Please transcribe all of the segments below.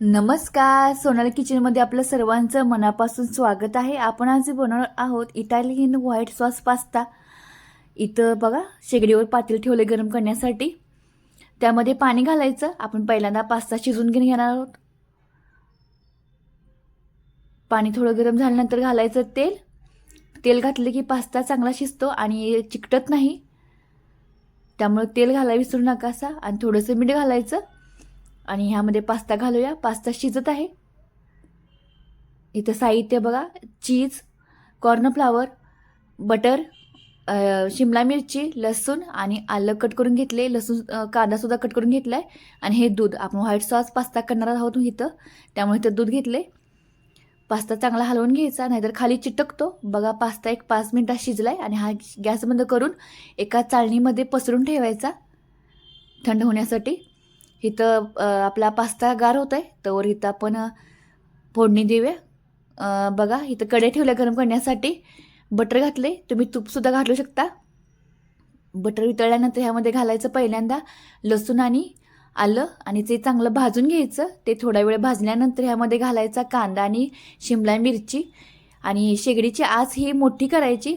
नमस्कार. सोनाली किचनमध्ये आपलं सर्वांचं मनापासून स्वागत आहे. आपण आज बनवणार आहोत इटालियन व्हाईट सॉस पास्ता इथं बघा शेगडीवर पातील ठेवले गरम करण्यासाठी. त्यामध्ये पाणी घालायचं. आपण पहिल्यांदा पास्ता शिजून घेऊन घेणार आहोत. पाणी थोडं गरम झाल्यानंतर घालायचं तेल. तेल घातलं की पास्ता चांगला शिजतो आणि चिकटत नाही. त्यामुळे तेल घालायला विसरू नका असा. आणि थोडंसं मीठ घालायचं. आणि ह्यामध्ये पास्ता घालूया. पास्ता शिजत आहे. इथं साहित्य बघा. चीज कॉर्नफ्लावर बटर शिमला मिरची लसूण आणि आलं कट करून घेतले. लसूण कांदासुद्धा कट करून घेतला आहे आणि हे दूध. आपण व्हाईट सॉस पास्ता करणार आहोत इथं. त्यामुळे इथं दूध घेतले पास्ता चांगला हलवून घ्यायचा. नाहीतर खाली चिटकतो. बघा पास्ता एक पाच मिनटात शिजला आहे आणि हा गॅस बंद करून एका चाळणीमध्ये पसरून ठेवायचा. थंड होण्यासाठी. इथं आपला पास्ता गार होत आहे तर इथं आपण फोडणी देऊया. बघा इथं कडे ठेवल्या गरम करण्यासाठी. बटर घातले तुम्ही तूपसुद्धा घालू शकता. बटर वितळल्यानंतर ह्यामध्ये घालायचं पहिल्यांदा लसूण आणि आलं आणि ते चांगलं भाजून घ्यायचं ते थोडा वेळ भाजल्यानंतर ह्यामध्ये घालायचा कांदा आणि शिमला मिरची. आणि शेगडीची आस ही मोठी करायची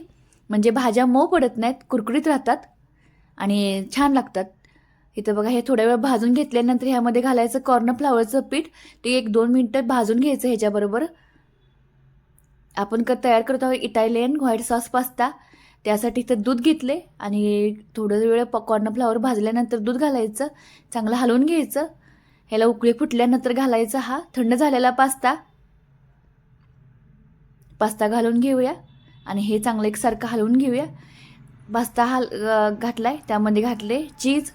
म्हणजे भाज्या मऊ पडत नाहीत कुरकुरीत राहतात आणि छान लागतात. इथं बघा हे थोड्या वेळ भाजून घेतल्यानंतर ह्यामध्ये घालायचं कॉर्नफ्लावरचं पीठ. ते एक दोन मिनटं भाजून घ्यायचं ह्याच्याबरोबर. आपण क तयार करत आहोत इटालियन व्हाईट सॉस पास्ता त्यासाठी इथं दूध घेतले आणि थोडं वेळ प कॉर्नफ्लावर भाजल्यानंतर दूध घालायचं. चांगलं हलवून घ्यायचं. ह्याला उकळी फुटल्यानंतर घालायचा हा. थंड झालेला पास्ता पास्ता घालून घेऊया. आणि हे चांगलं एकसारखं हलवून घेऊया. पास्ता हाल घातला आहे त्यामध्ये घातले चीज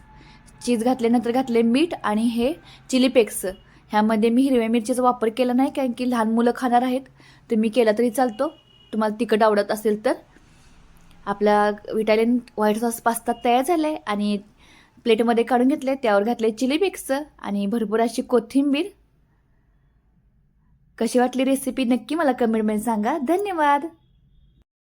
चीज घातल्यानंतर घातले मीठ आणि हे चिली पेक्स. ह्यामध्ये मी हिरव्या मिरचीचा वापर केला नाही कारण की लहान मुलं खाणार आहेत. तुम्ही केला तरी चालतो. तुम्हाला तिखट आवडत असेल तर. आपला इटालियन व्हाईट सॉस पास्ता तयार झाला आहे आणि प्लेटमध्ये काढून घेतले त्यावर घातले चिली पेक्स आणि भरपूर अशी कोथिंबीर. कशी वाटली रेसिपी नक्की मला कमेंटमध्ये सांगा. धन्यवाद!